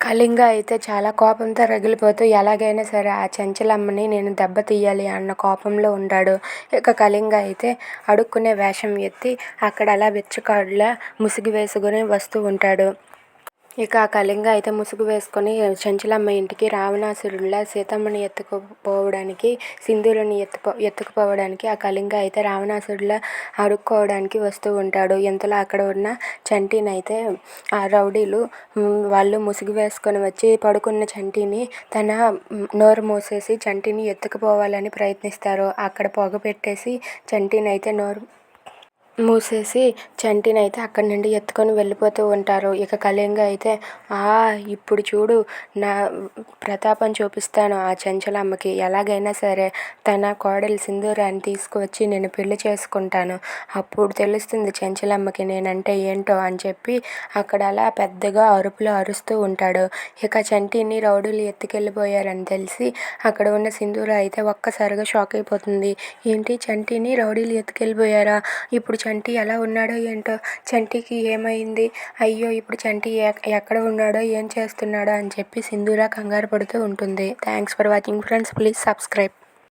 కళింగ అయితే చాలా కోపంతో రగిలిపోతూ ఎలాగైనా సరే ఆ చెంచలమ్మని నేను దెబ్బ తీయాలి అన్న కోపంలో ఉంటాడు ఇక కళింగ అయితే అడుక్కునే వేషం ఎత్తి అక్కడ అలా బిచ్చగాడులా ముసుగు వేసుకుని వస్తూ ఉంటాడు. ఇక ఆ కళింగ అయితే ముసుగు వేసుకొని చెంచులమ్మ ఇంటికి రావణాసురుడిలా సీతమ్మని ఎత్తుకుపోవడానికి సింధూరుని ఎత్తుకో ఎత్తుకుపోవడానికి ఆ కళింగ అయితే రావణాసురుడిలా అడుక్కోవడానికి వస్తూ ఉంటాడు. ఇంతలో అక్కడ ఉన్న చంటినైతే ఆ రౌడీలు వాళ్ళు ముసుగు వేసుకొని వచ్చి పడుకున్న చంటిని తన నోరు మూసేసి చంటిని ఎత్తుకుపోవాలని ప్రయత్నిస్తారు. అక్కడ పొగ పెట్టేసి చంటిని అయితే నోరు మూసేసి చంటినైతే అక్కడి నుండి ఎత్తుకొని వెళ్ళిపోతూ ఉంటారు. ఇక కళింగ అయితే ఆ ఇప్పుడు చూడు నా ప్రతాపం చూపిస్తాను. ఆ చెంచలమ్మకి ఎలాగైనా సరే తన కోడలి సింధూరాన్ని తీసుకువచ్చి నేను పెళ్ళి చేసుకుంటాను. అప్పుడు తెలుస్తుంది చెంచలమ్మకి నేనంటే ఏంటో అని చెప్పి అక్కడ అలా పెద్దగా అరుపులు అరుస్తూ ఉంటాడు. ఇక చంటిని రౌడీలు ఎత్తుకెళ్ళిపోయారని తెలిసి అక్కడ ఉన్న సింధూర అయితే ఒక్కసారిగా షాక్ అయిపోతుంది. ఏంటి చంటిని రౌడీలు ఎత్తుకెళ్ళిపోయారా? ఇప్పుడు చంటి ఎలా ఉన్నాడో ఏంటో చంటికి ఏమైంది? అయ్యో ఇప్పుడు చంటి ఎక్కడ ఉన్నాడో ఏం చేస్తున్నాడో అని చెప్పి సింధూర కంగారు పడుతూ ఉంటుంది. Thanks for watching friends please subscribe